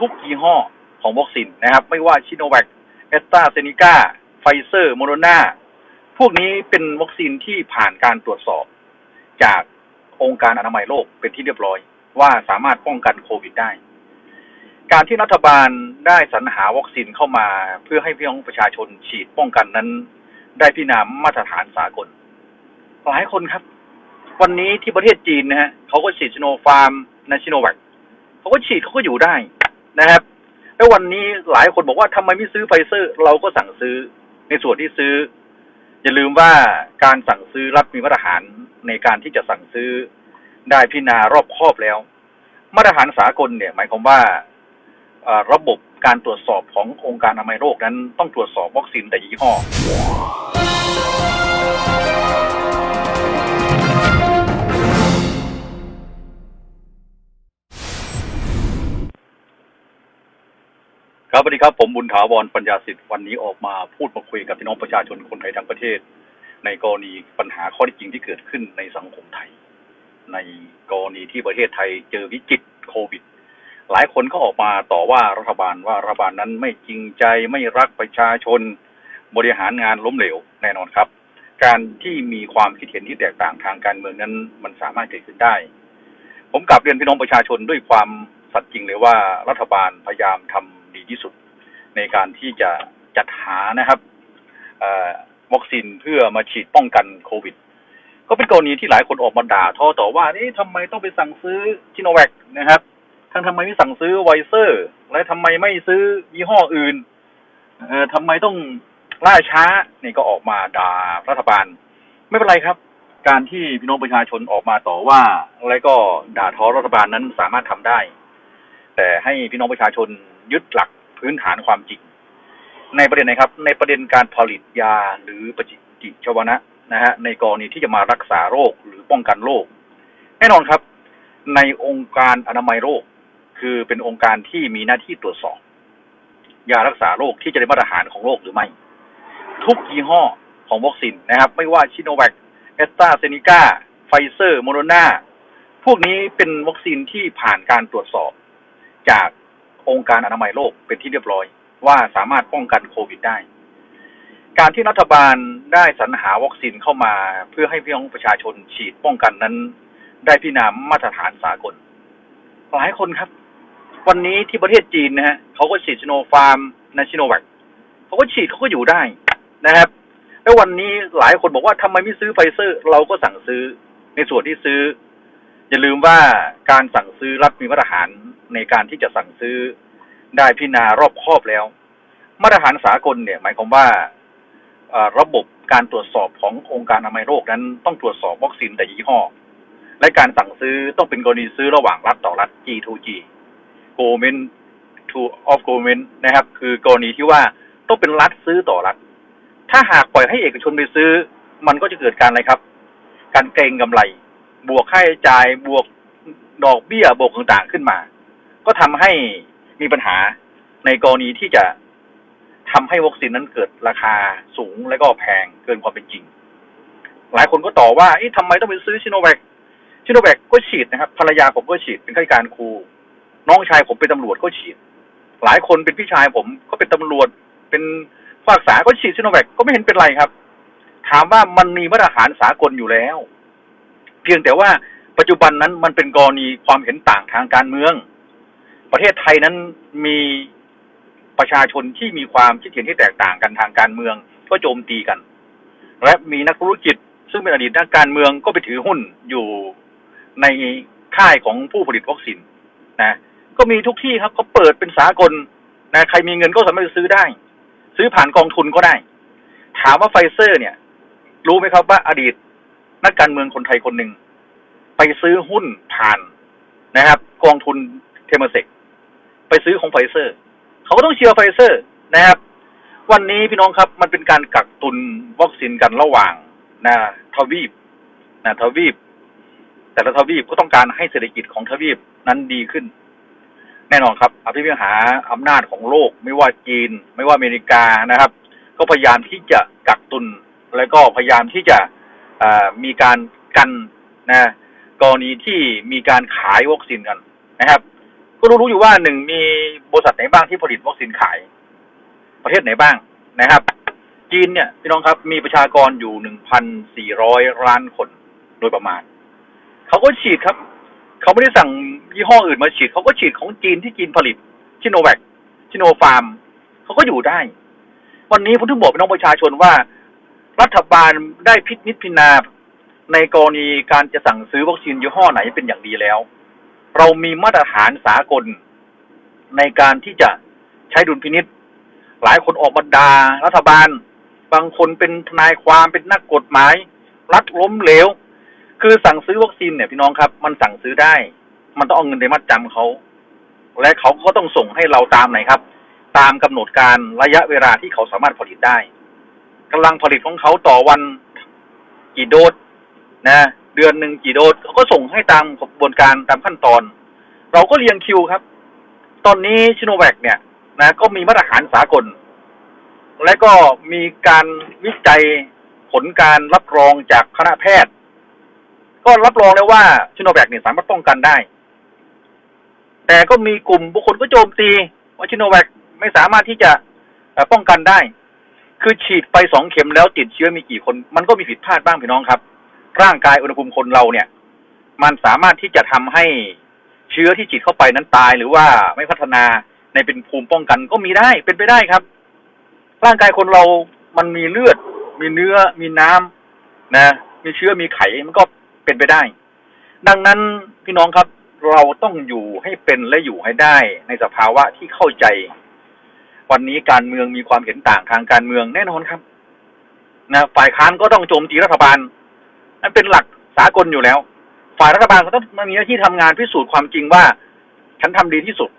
ทุกยี่ห้อของวัคซีนนะครับ ไม่ว่าชิโนแวคแอสตราเซเนกาไฟเซอร์โมโดนาพวกนี้เป็นวัคซีนที่ผ่านการตรวจสอบ จากองค์การอนามัยโลกเป็นที่เรียบร้อย ว่าสามารถป้องกันโควิดได้ การที่รัฐบาลได้สรรหาวัคซีนเข้ามา เพื่อให้พี่น้องประชาชนฉีดป้องกันนั้น ได้พินามมาตรฐานสากล หลายคนครับ วันนี้ที่ประเทศจีนนะฮะเขาก็ฉีดชิโนฟาร์มนาชิโนแวคเขาก็ฉีดเขาก็อยู่ได้ นะครับแล้ววันนี้หลายคนบอกว่าทำไมไม่ซื้อไฟเซอร์ เราก็สั่งซื้อในส่วนที่ซื้อ อย่าลืมว่าการสั่งซื้อรัฐมีมาตรฐานในการที่จะสั่งซื้อได้พิจารณารอบคอบแล้ว มาตรฐานสากลเนี่ย หมายความว่าระบบการตรวจสอบขององค์การอนามัยโลกนั้นต้องตรวจสอบวัคซีนแต่ยี่ห้อ ครับสวัสดีครับ ผมบุญถาวรปัญญาสิทธิ์วันนี้ออกมาพูดมาคุยกับพี่น้องประชาชนคนไทยทั้งประเทศ ในกรณีปัญหาข้อที่จริงที่เกิดขึ้นในสังคมไทย ในกรณีที่ประเทศไทยเจอวิกฤตโควิด หลายคนก็ออกมาต่อว่ารัฐบาลว่ารัฐบาลนั้นไม่จริงใจไม่รักประชาชน บริหารงานล้มเหลวแน่นอนครับ การที่มีความคิดเห็นที่แตกต่างทางการเมืองนั้น มันสามารถเกิดขึ้นได้ ผมกลับเรียนพี่น้องประชาชนด้วยความสัตย์จริงเลยว่ารัฐบาลพยายามทำ ดีที่สุด ในการที่จะจัดหานะครับวัคซีนเพื่อมาฉีดป้องกันโควิด ก็เป็นกรณีที่หลายคนออกมาด่าทอต่อว่านี่ทำไมต้องไปสั่งซื้อชิโนแวคนะครับทั้งทำไมไม่สั่งซื้อไวเซอร์ และทำไมไม่ซื้อยี่ห้ออื่นเอ่อทำไมต้องล่าช้านี่ก็ออกมาด่ารัฐบาล ไม่เป็นไรครับ การที่พี่น้องประชาชนออกมาต่อว่า และก็ด่าทอรัฐบาลนั้นสามารถทำได้ แต่ให้พี่น้องประชาชน ยึดหลักพื้นฐานความจริง ในประเด็นไหนครับ ในประเด็นการผลิตยาหรือปฏิกิจวนะนะฮะในกรณีที่จะมารักษาโรคหรือป้องกันโรคแน่นอนครับ ในองค์การอนามัยโรคคือเป็นองค์การที่มีหน้าที่ตรวจสอบยารักษาโรคที่จะได้มาตรฐานของโรคหรือไม่ ทุกยี่ห้อของวัคซีนนะครับ ไม่ว่าชิโนแวคแอสตราเซเนกาไฟเซอร์โมโดนาพวกนี้เป็นวัคซีนที่ผ่านการตรวจสอบจาก องค์การอนามัยโลกเป็นที่เรียบร้อย ว่าสามารถป้องกันโควิดได้ การที่รัฐบาลได้สรรหาวัคซีนเข้ามาเพื่อให้พี่น้องประชาชนฉีดป้องกันนั้น ได้พิจารณามาตรฐานสากล หลายคนครับ วันนี้ที่ประเทศจีนนะฮะเขาก็ฉีดชิโนฟาร์มนาชิโนแวคเขาก็ฉีดเขาก็อยู่ได้นะครับแล้ววันนี้หลายคนบอกว่าทำไมไม่ซื้อไฟเซอร์ เราก็สั่งซื้อในส่วนที่ซื้อ อย่าลืมว่าการสั่งซื้อรัฐมีมาตรฐาน ในการที่จะสั่งซื้อได้พิจารณารอบครอบแล้ว มาตรฐานสากลเนี่ย หมายความว่าระบบการตรวจสอบขององค์การอนามัยโลกนั้นต้องตรวจสอบวัคซีนแต่ยี่ห้อ และการสั่งซื้อต้องเป็นกรณีซื้อระหว่างรัฐต่อรัฐ G2G government to of government นะครับ คือกรณีที่ว่าต้องเป็นรัฐซื้อต่อรัฐ ถ้าหากปล่อยให้เอกชนไปซื้อ มันก็จะเกิดการอะไรครับ การเกรงกำไร บวกค่าใช้จ่ายบวกดอกเบี้ยบวกต่างๆขึ้นมา ก็ทำให้มีปัญหาในกรณีที่จะทำให้วัคซีนนั้นเกิดราคาสูงและก็แพงเกินความเป็นจริง หลายคนก็ต่อว่าเอ๊ะทำไมต้องไปซื้อชิโนแวคชิโนแวคก็ฉีดนะครับ ภรรยาผมก็ฉีดเป็นข้าราชการครู น้องชายผมเป็นตำรวจก็ฉีด หลายคนเป็นพี่ชายผมก็เป็นตำรวจ เป็นผู้รักษาก็ฉีดชิโนแวคก็ไม่เห็นเป็นไรครับ ถามว่ามันมีมาตรฐานสากลอยู่แล้ว เพียงแต่ว่าปัจจุบันนั้นมันเป็นกรณีความเห็นต่างทางการเมือง ประเทศไทยนั้นมีประชาชนที่มีความคิดเห็นที่แตกต่างกันทางการเมืองก็โจมตีกัน และมีนักธุรกิจซึ่งเป็นอดีตนักการเมืองก็ไปถือหุ้นอยู่ในค่ายของผู้ผลิตวัคซีนนะก็มีทุกที่ครับเขาเปิดเป็นสากลนะใครมีเงินก็สามารถซื้อได้ ซื้อผ่านกองทุนก็ได้ ถามว่าไฟเซอร์ เนี่ย รู้ไหมครับว่าอดีตนักการเมืองคนไทยคนหนึ่งไปซื้อหุ้นผ่านนะครับ กองทุนเทมเซก ไปซื้อของไฟเซอร์ เขาก็ต้องเชียร์ไฟเซอร์นะครับ วันนี้พี่น้องครับมันเป็นการกักตุนวัคซีนกันระหว่างนะทวีปนะทวีป แต่ละทวีปก็ต้องการให้เศรษฐกิจของทวีปนั้นดีขึ้น แน่นอนครับอภิวิหาอำนาจของโลก ไม่ว่าจีน ไม่ว่าอเมริกานะครับ ก็พยายามที่จะกักตุน แล้วก็พยายามที่จะมีการกันนะกรณีที่มีการขายวัคซีนกันนะครับ ก็รู้ๆอยู่ว่าหนึ่งมีบริษัทไหนบ้างที่ผลิตวัคซีนขาย ประเทศไหนบ้างนะครับ จีนเนี่ยพี่น้องครับมีประชากรอยู่หนึ่งพันสี่ร้อยล้านคนโดยประมาณ เขาก็ฉีดครับ เขาไม่ได้สั่งยี่ห้ออื่นมาฉีด เขาก็ฉีดของจีนที่จีนผลิตชิโนแวคชิโนฟาร์มเขาก็อยู่ได้ วันนี้ผมถึงบอกพี่น้องประชาชนว่า รัฐบาลได้พิจพิจารณาในกรณีการจะสั่งซื้อวัคซีนยี่ห้อไหนเป็นอย่างดีแล้ว เรามีมาตรฐานสากลในการที่จะใช้ดุลพินิษหลายคนออกมาดารัฐบาล บางคนเป็นทนายความเป็นนักกฎหมาย รัฐล้มเหลว คือสั่งซื้อวัคซีนเนี่ยพี่น้องครับ มันสั่งซื้อได้ มันต้องเอาเงินไปมัดจำเขา และเขาก็ต้องส่งให้เราตามไหนครับ ตามกำหนดการระยะเวลาที่เขาสามารถผลิตได้กำลังผลิตของเขาต่อวันกี่โดสนะ เดือนหนึ่งกี่โดสเขาก็ส่งให้ตามกระบวนการตามขั้นตอน เราก็เรียงคิวครับ ตอนนี้ชิโนแวคเนี่ยนะก็มีมาตรฐานสากล และก็มีการวิจัยผลการรับรองจากคณะแพทย์ ก็รับรองแล้วว่าชิโนแวคเนี่ยสามารถป้องกันได้ แต่ก็มีกลุ่มบุคคลก็โจมตีว่าชิโนแวคไม่สามารถที่จะป้องกันได้ คือฉีดไปสองเข็มแล้วติดเชื้อมีกี่คน มันก็มีผิดพลาดบ้างพี่น้องครับ ร่างกายอุณหภูมิคนเราเนี่ย มันสามารถที่จะทำให้เชื้อที่ฉีดเข้าไปนั้นตาย หรือว่าไม่พัฒนาในเป็นภูมิป้องกันก็มีได้เป็นไปได้ครับ ร่างกายคนเรามันมีเลือด มีเนื้อมีน้ำนะมีเชื้อมีไขมันก็เป็นไปได้ ดังนั้นพี่น้องครับเราต้องอยู่ให้เป็นและอยู่ให้ได้ในสภาวะที่เข้าใจ วันนี้การเมืองมีความเห็นต่างทางการเมืองแน่นอนครับ นะ ฝ่ายค้านก็ต้องโจมตีรัฐบาล นั่นเป็นหลักสากลอยู่แล้ว ฝ่ายรัฐบาลก็ต้องมามีหน้าที่ทำงานพิสูจน์ความจริงว่า ฉันทำดีที่สุด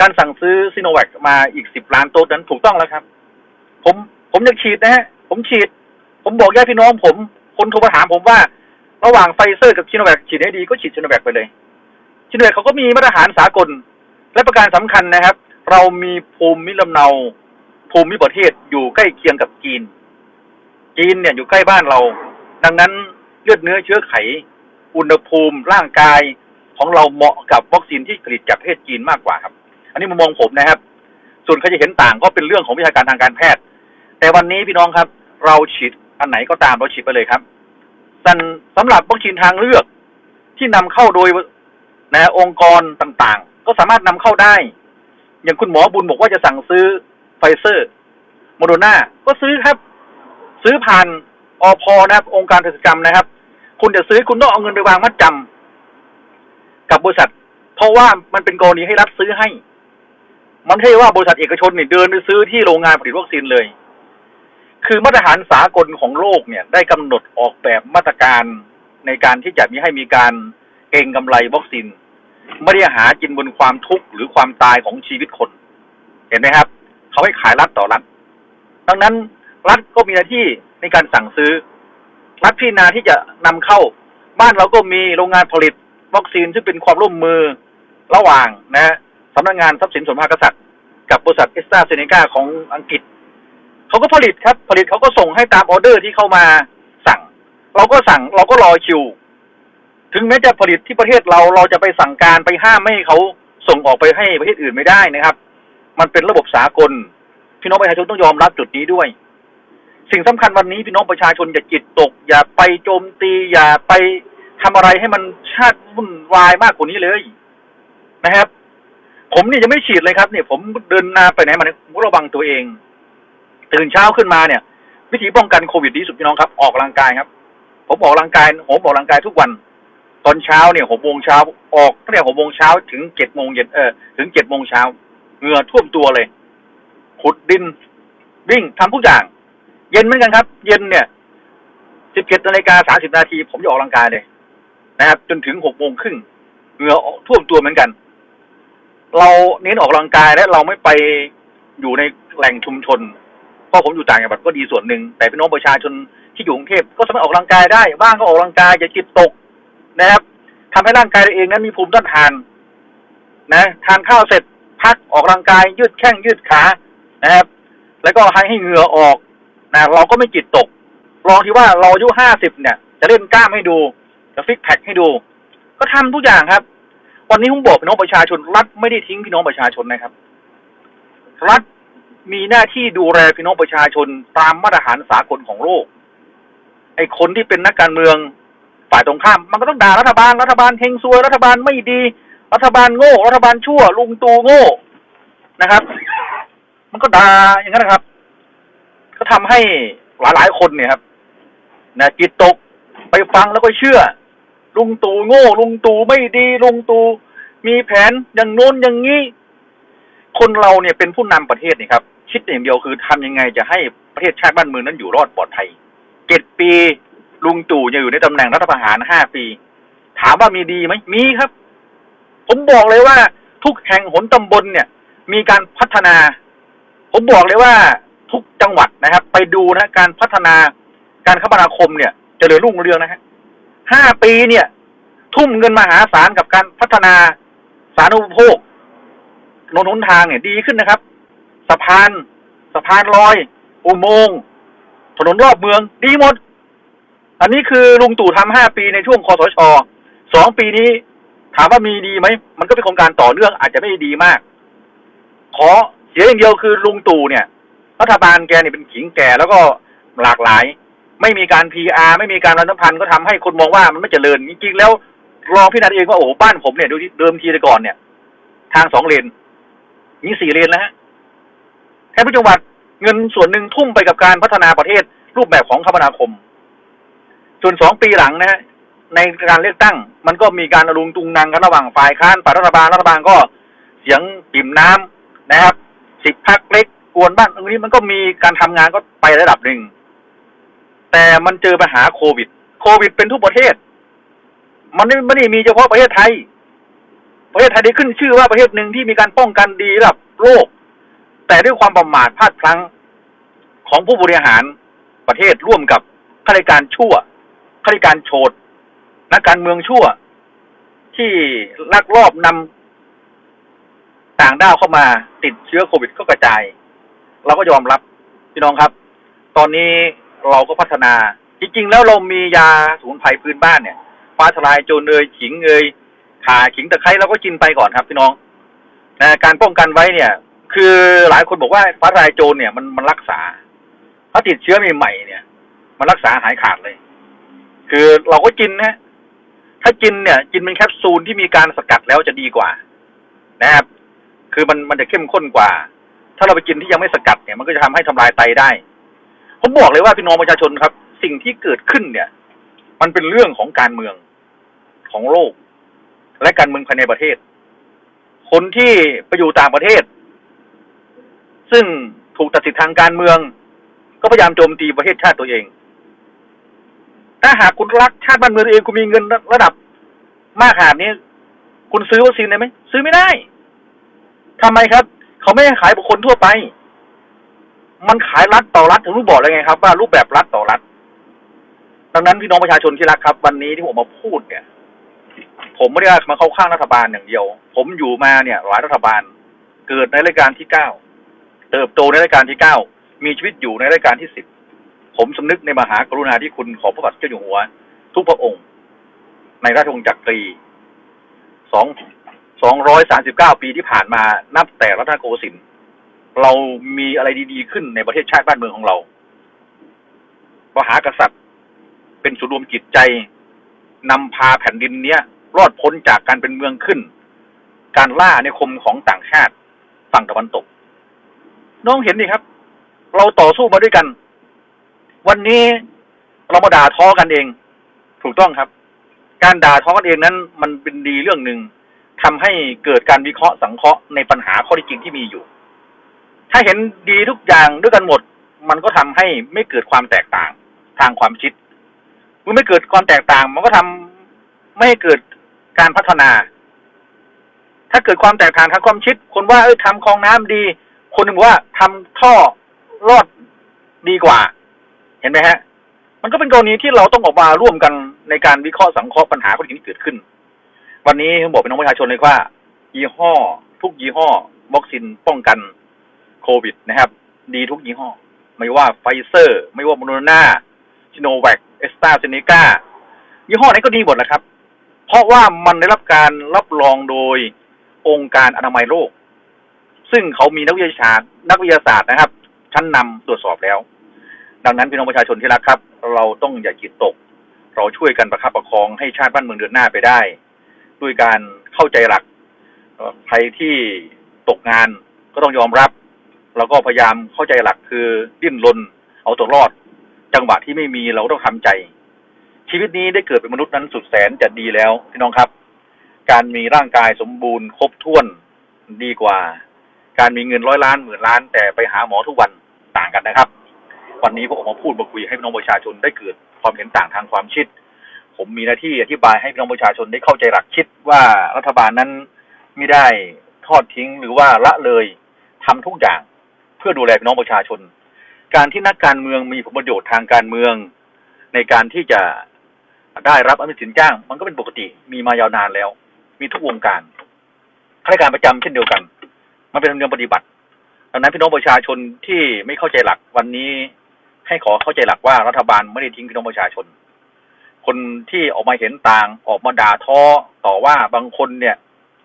การสั่งซื้อซิโนแวคมาอีกสิบล้านโดสนั้นถูกต้องแล้วครับ ผมผมยากฉีดนะฮะ ผมฉีด ผมบอกญาติพี่น้องผม คนโทรมาถามผมว่า ระหว่างไฟเซอร์กับชิโนแวคฉีดให้ดีก็ฉีดชิโนแวคไปเลยชิโนแวคเขาก็มีมาตรฐานสากล และประการสำคัญนะครับ เรามีภูมิลำเนาภูมิประเทศอยู่ใกล้เคียงกับจีน จีนเนี่ยอยู่ใกล้บ้านเรา ดังนั้นเลือดเนื้อเชื้อไข อุณหภูมิร่างกายของเราเหมาะกับวัคซีนที่ผลิตจากประเทศจีนมากกว่าครับ อันนี้มุมมองผมนะครับ ส่วนใครจะเห็นต่างก็เป็นเรื่องของวิชาการทางการแพทย์ แต่วันนี้พี่น้องครับ เราฉีดอันไหนก็ตามเราฉีดไปเลยครับสันสำหรับวัคซีนทางเลือกที่นำเข้าโดยนะองค์กรต่างๆ ก็สามารถนำเข้าได้ อย่างคุณหมอบุญบอกว่าจะสั่งซื้อไฟเซอร์โมโดนาก็ซื้อครับ ซื้อผ่าน อพนะครับ องค์การเภสัชกรรมนะครับ คุณจะซื้อคุณต้องเอาเงินไปวางมัดจำกับบริษัท เพราะว่ามันเป็นกรณีให้รัฐซื้อให้ มันไม่ใช่ว่าบริษัทเอกชนเนี่ยเดินไปซื้อที่โรงงานผลิตวัคซีนเลย คือมาตรฐานสากลของโลกเนี่ย ได้กำหนดออกแบบมาตรการในการที่จะมีให้มีการเก็งกำไรวัคซีนไม่ได้หากินบนความทุกข์หรือความตายของชีวิตคน เห็นไหมครับ เขาให้ขายรัฐต่อรัฐดังนั้น รัฐก็มีหน้าที่ในการสั่งซื้อ รัฐพิจารณาที่จะนำเข้า บ้านเราก็มีโรงงานผลิตวัคซีนซึ่งเป็นความร่วมมือระหว่างนะสำนักงานทรัพย์สินส่วนพระกษัตริย์กับบริษัทเอสตราเซเนกาของอังกฤษเขาก็ผลิตครับ ผลิตเขาก็ส่งให้ตามออเดอร์ที่เข้ามาสั่ง เราก็สั่งเราก็รอคิว ถึงแม้จะผลิตที่ประเทศเราเราจะไปสั่งการไปห้ามไม่ให้เขาส่งออกไปให้ประเทศอื่นไม่ได้นะครับ มันเป็นระบบสากล พี่น้องประชาชนต้องยอมรับจุดนี้ด้วย สิ่งสำคัญวันนี้พี่น้องประชาชนอย่าจิตตก อย่าไปโจมตี อย่าไปทำอะไรให้มันชาติวุ่นวายมากกว่านี้เลยนะครับ ผมนี่ยังไม่ฉีดเลยครับเนี่ยผมเดินนาไปไหนมาเนี่ยระวังตัวเอง ตื่นเช้าขึ้นมาเนี่ย วิธีป้องกันโควิดดีสุดพี่น้องครับ ออกกำลังกายครับ ผมออกกำลังกายผมออกกำลังกายทุกวัน ตอนเช้าเนี่ยหกโมงเช้าออกตั้งแต่หกโมงเช้าถึงเจ็ดโมงเย็นเออถึงเจ็ดโมงเช้าเหงื่อท่วมตัวเลยขุดดินวิ่งทำทุกอย่าง เย็นเหมือนกันครับ เย็นเนี่ยสิบเจ็ดนาฬิกาสามสิบนาทีผมจะออกกำลังกายเลยนะครับ จนถึงหกโมงครึ่งเหงื่อท่วมตัวเหมือนกัน เราเน้นออกกำลังกายและเราไม่ไปอยู่ในแหล่งชุมชนเพราะผมอยู่ต่างจังหวัดก็ดีส่วนหนึ่งแต่พี่น้องประชาชนที่อยู่กรุงเทพก็สามารถออกกำลังกายได้ว่างก็ออกกำลังกายอย่าจิตตกนะครับทำให้ร่างกายตัวเองนั้นมีภูมิต้านทาน นะทานข้าวเสร็จพักออกกำลังกายยืดแข้งยืดขานะครับ แล้วก็ให้ให้เหงื่อออก นะเราก็ไม่จิตตก ลองที่ว่าเราอายุห้าสิบเนี่ย จะเล่นกล้ามให้ดู จะฟิกแพคให้ดู ก็ทำทุกอย่างครับ วันนี้ผมบอกพี่น้องประชาชน รัฐไม่ได้ทิ้งพี่น้องประชาชนนะครับ รัฐมีหน้าที่ดูแลพี่น้องประชาชนตามมาตรฐานสากลของโลกไอ้คนที่เป็นนักการเมืองฝ่ายตรงข้าม มันก็ต้องด่ารัฐบาลรัฐบาลเฮงซวยรัฐบาลไม่ดี รัฐบาลโง่ รัฐบาลชั่วลุงตูโง่นะครับ มันก็ด่าอย่างนั้นนะครับ ก็ทำให้หลายๆคนเนี่ยครับนะจิตตกไปฟังแล้วก็เชื่อ ลุงตู่โง่ ลุงตู่ไม่ดี ลุงตู่มีแผนอย่างโน้นอย่างนี้คนเราเนี่ยเป็นผู้นำประเทศนี่ครับ คิดอย่างเดียวคือทำยังไงจะให้ประเทศชาติบ้านเมืองนั้นอยู่รอดปลอดภัยเจ็ดปี ลุงตู่ยังอยู่ในตำแหน่งรัฐประหารห้าปี ถามว่ามีดีไหมมีครับ ผมบอกเลยว่าทุกแห่งหนตำบลเนี่ย มีการพัฒนา ผมบอกเลยว่า ทุกจังหวัดนะครับ ไปดูนะการพัฒนาการคมนาคมเนี่ยเจริญรุ่งเรืองนะฮะห้าปีเนี่ย ทุ่มเงินมหาศาลกับการพัฒนาสาธารณูปโภคถนนหนทางเนี่ยดีขึ้นนะครับ สะพานสะพานลอย อุโมงค์ถนนรอบเมือง ดีหมด อันนี้คือลุงตู่ทำห้าปีในช่วงคอสชสองปีนี้ ถามว่ามีดีไหม มันก็เป็นโครงการต่อเนื่องอาจจะไม่ดีมาก ขอเสียอย่างเดียวคือลุงตู่เนี่ย รัฐบาลแกนี่เป็นขิงแก่แล้วก็หลากหลาย ไม่มีการ PR ไม่มีการรัฐพันธ์ก็ทำให้คนมองว่ามันไม่เจริญจริงๆแล้วลองพิจารณาเองว่าโอ้บ้านผมเนี่ยดูเดิมทีแต่ก่อนเนี่ย ทางสองเลนมีสี่เลนแล้วฮะแทบทุกจังหวัดเงินส่วนหนึ่งทุ่มไปกับการพัฒนาประเทศรูปแบบของคมนาคม ส่วนสองปีหลังนะฮะในการเลือกตั้ง มันก็มีการอรุงตุงนางกันระหว่างฝ่ายค้านฝ่ายรัฐบาลรัฐบาลก็เสียงปิ่มน้ำนะครับสิบพักเล็ก กวนบ้านตรงนี้มันก็มีการทำงานก็ไประดับหนึ่ง แต่มันเจอปัญหาโควิด โควิดเป็นทุกประเทศ มันไม่ไม่ได้มีเฉพาะประเทศไทย ประเทศไทยได้ขึ้นชื่อว่าประเทศหนึ่งที่มีการป้องกันดีระดับโลก แต่ด้วยความประมาทพลาดพลั้งของผู้บริหารประเทศร่วมกับข้าราชการชั่วข้าราชการโฉดนักการเมืองชั่ว ที่ลักลอบนำต่างด้าวเข้ามาติดเชื้อโควิดก็กระจาย เราก็ยอมรับพี่น้องครับ ตอนนี้เราก็พัฒนา จริง ๆ แล้วเรามียาสมุนไพรพื้นบ้านเนี่ยฟ้าทลายโจรเอยขิงเอยขาขิงตะไคร้เราก็กินไปก่อนครับ พี่น้องนะการป้องกันไว้เนี่ย คือหลายคนบอกว่าฟ้าทลายโจรเนี่ยมันมันรักษา ถ้าติดเชื้อใหม่ๆเนี่ย มันรักษาหายขาดเลย คือเราก็กินนะถ้ากินเนี่ย กินเป็นแคปซูลที่มีการสกัดแล้วจะดีกว่า นะครับ คือมันมันจะเข้มข้นกว่า ถ้าเราไปกินที่ยังไม่สกัดเนี่ยมันก็จะทำให้ทำลายไตได้ ผมบอกเลยว่าพี่น้องประชาชนครับ สิ่งที่เกิดขึ้นเนี่ย มันเป็นเรื่องของการเมืองของโลก และการเมืองภายในประเทศ คนที่ไปอยู่ต่างประเทศ ซึ่งถูกตัดสิทธิทางการเมือง ก็พยายามโจมตีประเทศชาติตัวเอง ถ้าหากคุณรักชาติบ้านเมืองเองคุณมีเงินระดับมากขนาดนี้ คุณซื้อวัคซีนได้ไหมซื้อไม่ได้ทำไมครับ เขาไม่ให้ขายบุคคลทั่วไป มันขายรัฐต่อรัฐถึงรู้บอกเลยไงครับ ว่ารูปแบบรัฐต่อรัฐ ดังนั้นพี่น้องประชาชนที่รักครับ วันนี้ที่ผมมาพูดเนี่ย ผมไม่ได้มาเข้าข้างรัฐบาลอย่างเดียว ผมอยู่มาเนี่ยหลายรัฐบาล เกิดในรายการที่เก้าเติบโตในรายการที่เก้ามีชีวิตอยู่ในรายการที่สิบผมสำนึกในมหากรุณาธิคุณของพระบาทเจ้าอยู่หัว ทุกพระองค์ ในราชวงศ์จักรีสอง สองร้อยสามสิบเก้าปีที่ผ่านมานับแต่รัตนโกสินทร์เรามีอะไรดีๆขึ้นในประเทศชาติบ้านเมืองของเรามหากษัตริย์ เป็นศูนย์รวมจิตใจนำพาแผ่นดินเนี้ย รอดพ้นจากการเป็นเมืองขึ้น การล่าในคมของต่างชาติฝั่งตะวันตก น้องเห็นดิครับ เราต่อสู้มาด้วยกัน วันนี้เรามาด่าท้อกันเอง ถูกต้องครับ การด่าท้อกันเองนั้น มันเป็นดีเรื่องหนึ่ง ทำให้เกิดการวิเคราะห์สังเคราะห์ในปัญหาข้อที่จริงที่มีอยู่ ถ้าเห็นดีทุกอย่างด้วยกันหมด มันก็ทำให้ไม่เกิดความแตกต่างทางความคิด เมื่อไม่เกิดความแตกต่าง มันก็ทำไม่ให้เกิดการพัฒนา ถ้าเกิดความแตกต่างทางความคิด คนว่าเอ้ยทำคลองน้ำดี คนหนึ่งว่าทำท่อรอดดีกว่า เห็นไหมฮะ มันก็เป็นกรณีที่เราต้องออกมาร่วมกันในการวิเคราะห์สังเคราะห์ปัญหาข้อที่จริงที่เกิดขึ้น วันนี้ผมบอกเป็นน้องประชาชนเลยว่า ยี่ห้อ ทุกยี่ห้อวัคซีนป้องกันโควิดนะครับ ดีทุกยี่ห้อ ไม่ว่าไฟเซอร์ ไม่ว่าโมโนนาชิโนแวคเอสตาเซเนกายี่ห้อไหนก็ดีหมดแหละครับ เพราะว่ามันได้รับการรับรองโดยองค์การอนามัยโลก ซึ่งเขามีนักวิทยาศาสตร์ นักวิทยาศาสตร์นะครับ ชั้นนำตรวจสอบแล้ว ดังนั้นพี่น้องประชาชนที่รักครับ เราต้องอย่าจิตตก เราช่วยกันประคับประคองให้ชาติบ้านเมืองเดินหน้าไปได้ ด้วยการเข้าใจหลักใครที่ตกงานก็ต้องยอมรับ แล้วก็พยายามเข้าใจหลักคือดิ้นรนเอาตัวรอด จังหวะที่ไม่มีเราต้องทำใจ ชีวิตนี้ได้เกิดเป็นมนุษย์นั้นสุดแสนจะดีแล้วพี่น้องครับ การมีร่างกายสมบูรณ์ครบถ้วนดีกว่า การมีเงินร้อยล้านหมื่นล้าน แต่ไปหาหมอทุกวันต่างกันนะครับ วันนี้ผมออกมาพูดมาคุยให้พี่น้องประชาชนได้เกิดความเห็นต่างทางความคิด ผมมีหน้าที่อธิบายให้พี่น้องประชาชนได้เข้าใจหลักคิดว่ารัฐบาลนั้นไม่ได้ทอดทิ้งหรือว่าละเลยทำทุกอย่างเพื่อดูแลพี่น้องประชาชน การที่นักการเมืองมีผลประโยชน์ทางการเมือง ในการที่จะได้รับอนุสินจ้าง มันก็เป็นปกติมีมายาวนานแล้ว มีทุกวงการข้าราชการประจำเช่นเดียวกัน มันเป็นธรรมเนียมปฏิบัติดังนั้นพี่น้องประชาชนที่ไม่เข้าใจหลักวันนี้ให้ขอเข้าใจหลักว่ารัฐบาลไม่ได้ทิ้งพี่น้องประชาชน คนที่ออกมาเห็นต่างออกมาด่าท้อต่อว่าบางคนเนี่ย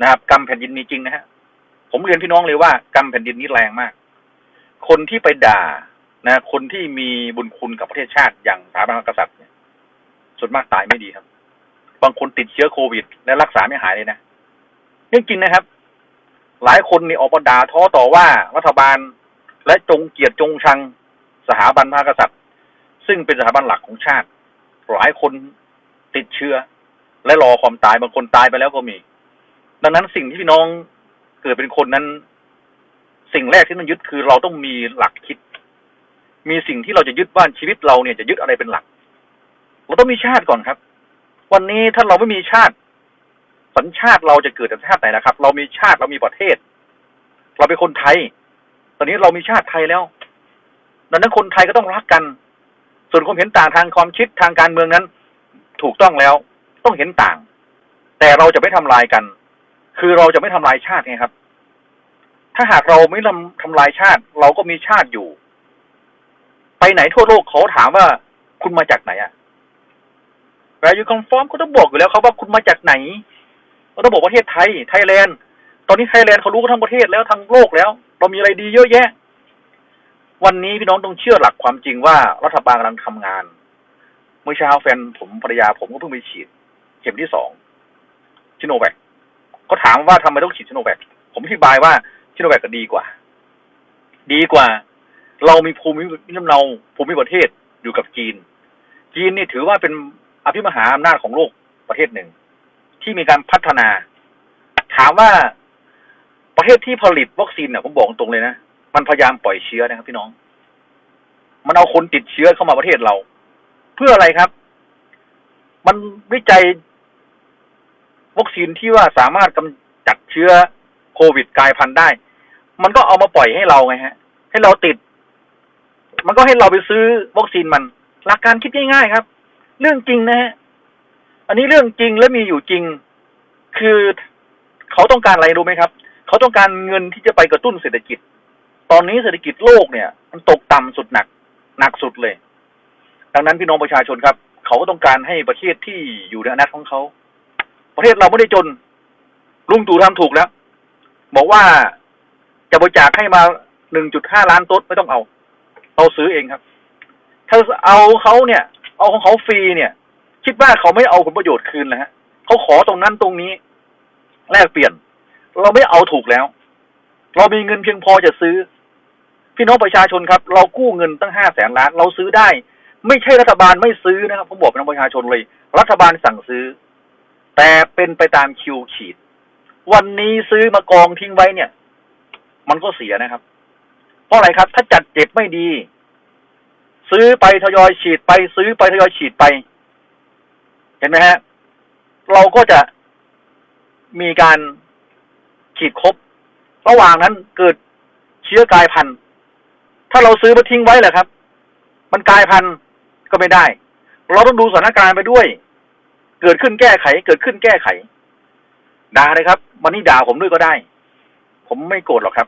นะครับกรรมแผ่นดินมีจริงนะฮะผมเรียนพี่น้องเลยว่ากรรมแผ่นดินนี้แรงมาก คนที่ไปด่านะ คนที่มีบุญคุณกับประเทศชาติอย่างสถาบันพระกษัตริย์เนี่ยส่วนมากตายไม่ดีครับ บางคนติดเชื้อโควิด และรักษาไม่หายเลยนะเรื่องจริงนะครับ หลายคนนี่ออกมาด่าท้อต่อว่ารัฐบาลและจงเกียดจงชังสถาบันพระกษัตริย์ ซึ่งเป็นสถาบันหลักของชาติ หลายคนติดเชื้อ และรอความตายบางคนตายไปแล้วก็มี ดังนั้นสิ่งที่พี่น้องเกิดเป็นคนนั้น สิ่งแรกที่ต้องยึดคือเราต้องมีหลักคิด มีสิ่งที่เราจะยึดว่านชีวิตเราเนี่ยจะยึดอะไรเป็นหลัก เราต้องมีชาติก่อนครับ วันนี้ถ้าเราไม่มีชาติ สัญชาติเราจะเกิดจากชาติไหนนะครับ เรามีชาติเรามีประเทศ เราเป็นคนไทย ตอนนี้เรามีชาติไทยแล้วดังนั้นคนไทยก็ต้องรักกัน ส่วนความเห็นต่างทางความคิดทางการเมืองนั้น ถูกต้องแล้วต้องเห็นต่าง แต่เราจะไม่ทำลายกัน คือเราจะไม่ทำลายชาติไงครับ ถ้าหากเราไม่ทำทำลายชาติ เราก็มีชาติอยู่ ไปไหนทั่วโลกเขาถามว่าคุณมาจากไหนอะ Where you come from เขาต้องบอกอยู่แล้วเขาว่าคุณมาจากไหนเขาต้องบอกประเทศไทยไทยแลนด์ตอนนี้ไทยแลนด์เขารู้กันทั้งประเทศแล้วทั้งโลกแล้ว เรามีอะไรดีเยอะแยะ วันนี้พี่น้องต้องเชื่อหลักความจริงว่ารัฐบาลกำลังทำงาน เมื่อเช้าแฟนผมภรรยาผมก็เพิ่งไปฉีด เข็มที่สองชิโนแวคเขาถามว่าทำไมต้องฉีดชิโนแวคผมอธิบายว่าชิโนแวคก็ดีกว่า ดีกว่า เรามีภูมิลำเนาภูมิประเทศอยู่กับจีน จีนนี่ถือว่าเป็นอภิมหาอำนาจของโลกประเทศหนึ่ง ที่มีการพัฒนา ถามว่าประเทศที่ผลิตวัคซีนเนี่ยผมบอกตรงเลยนะ มันพยายามปล่อยเชื้อนะครับพี่น้อง มันเอาคนติดเชื้อเข้ามาประเทศเรา เพื่ออะไรครับ มันวิจัยวัคซีนที่ว่าสามารถกำจัดเชื้อโควิดกลายพันธุ์ได้ มันก็เอามาปล่อยให้เราไงฮะ ให้เราติด มันก็ให้เราไปซื้อวัคซีนมัน หลักการคิดง่ายๆครับ เรื่องจริงนะฮะ อันนี้เรื่องจริงและมีอยู่จริง คือเขาต้องการอะไรรู้ไหมครับ เขาต้องการเงินที่จะไปกระตุ้นเศรษฐกิจ ตอนนี้เศรษฐกิจโลกเนี่ย มันตกต่ำสุดหนักหนักสุดเลย ดังนั้นพี่น้องประชาชนครับ เขาก็ต้องการให้ประเทศที่อยู่ในอนาคตของเขา ประเทศเราไม่ได้จน ลุงตู่ทำถูกแล้ว บอกว่าจะบริจาคให้มาหนึ่งจุดห้าล้านโต๊ดไม่ต้องเอาเราซื้อเองครับ ถ้าเอาเขาเนี่ย เอาของเขาฟรีเนี่ย คิดว่าเขาไม่เอาผลประโยชน์คืนนะฮะเขาขอตรงนั้นตรงนี้ แลกเปลี่ยน เราไม่เอาถูกแล้ว เรามีเงินเพียงพอจะซื้อ พี่น้องประชาชนครับ เรากู้เงินตั้งห้าแสนล้าน เราซื้อได้ ไม่ใช่รัฐบาลไม่ซื้อนะครับผมบอกพี่น้องประชาชนเลย รัฐบาลสั่งซื้อ แต่เป็นไปตามคิวขีด วันนี้ซื้อมากองทิ้งไว้เนี่ย มันก็เสียนะครับ เพราะอะไรครับ ถ้าจัดเก็บไม่ดี ซื้อไปทยอยฉีดไป ซื้อไปทยอยฉีดไป เห็นไหมฮะ เราก็จะมีการฉีดครบ ระหว่างนั้นเกิดเชื้อกลายพันธุ์ ถ้าเราซื้อมาทิ้งไว้แหละครับ มันกลายพันธุ์ก็ไม่ได้ เราต้องดูสถานการณ์ไปด้วย เกิดขึ้นแก้ไข เกิดขึ้นแก้ไข ด่าเลยครับ วันนี้ด่าผมด้วยก็ได้ ผมไม่โกรธหรอกครับ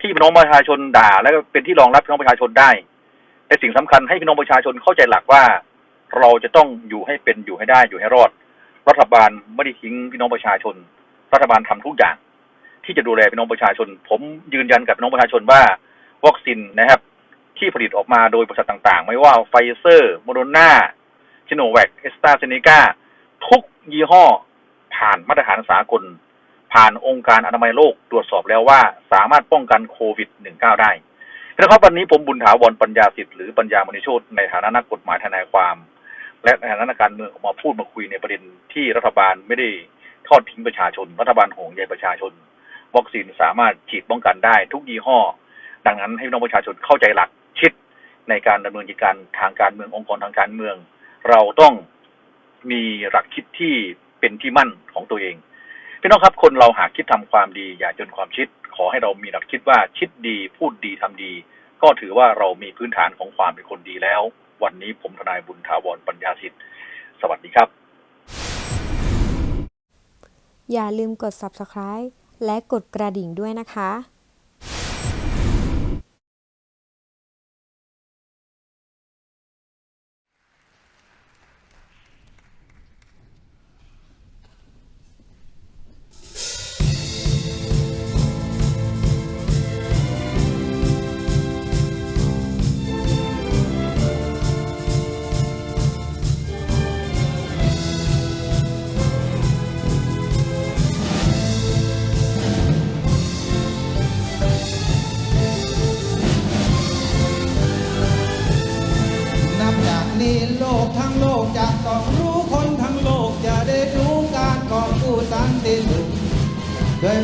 ที่พี่น้องประชาชนด่า แล้วก็เป็นที่รองรับพี่น้องประชาชนได้แต่สิ่งสำคัญให้พี่น้องประชาชนเข้าใจหลักว่า เราจะต้องอยู่ให้เป็นอยู่ให้ได้อยู่ให้รอด รัฐบาลไม่ได้ทิ้งพี่น้องประชาชน รัฐบาลทำทุกอย่าง ที่จะดูแลพี่น้องประชาชน ผมยืนยันกับพี่น้องประชาชนว่า วัคซีนนะครับ ที่ผลิตออกมาโดยบริษัทต่างๆ ไม่ว่าไฟเซอร์โมโดนาชิโนแวคเอสตาเซเนกาทุกยี่ห้อผ่านมาตรฐานสากล ผ่านองค์การอนามัยโลกตรวจสอบแล้วว่าสามารถป้องกันโควิด -19 ได้นะครับวันนี้ผมบุญถาวรปัญญาสิทธิ์หรือปัญญามณีโชตในฐานะนักกฎหมายทนายความ และในฐานะนักการเมืองออกมาพูดมาคุยในประเด็นที่รัฐบาลไม่ได้ทอดทิ้งประชาชน รัฐบาลห่วงใยประชาชน วัคซีนสามารถฉีดป้องกันได้ทุกยี่ห้อ ดังนั้นให้พี่น้องประชาชนเข้าใจหลักคิดในการดำเนินกิจการทางการเมืององค์กรทางการเมือง เราต้องมีหลักคิดที่เป็นที่มั่นของตัวเองพี่น้องครับคนเราหากคิดทำความดีอย่าจนความคิด ขอให้เรามีหลักคิดว่าคิดดีพูดดีทำดี ก็ถือว่าเรามีพื้นฐานของความเป็นคนดีแล้ว วันนี้ผมทนายบุญถาวรปัญญาสิทธิ์ สวัสดีครับ อย่าลืมกด subscribe และกดกระดิ่งด้วยนะคะ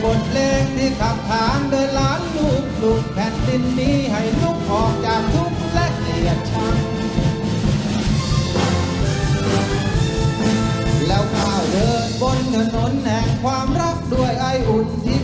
บทเพลงที่ขับขานโดยล้านลูกลูกแผ่นดินนี้ให้ลุกออกจากทุกข์และเกลียดชัง แล้วก้าวเดินบนถนนแห่งความรักด้วยไออุ่นที่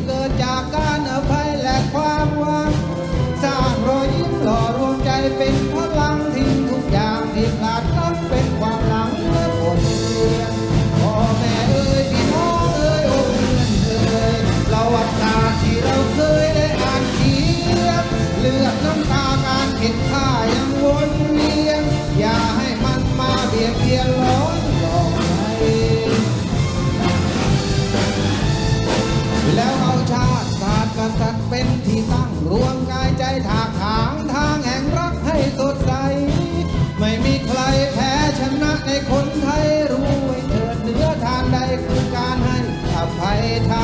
ภั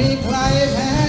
ใจถ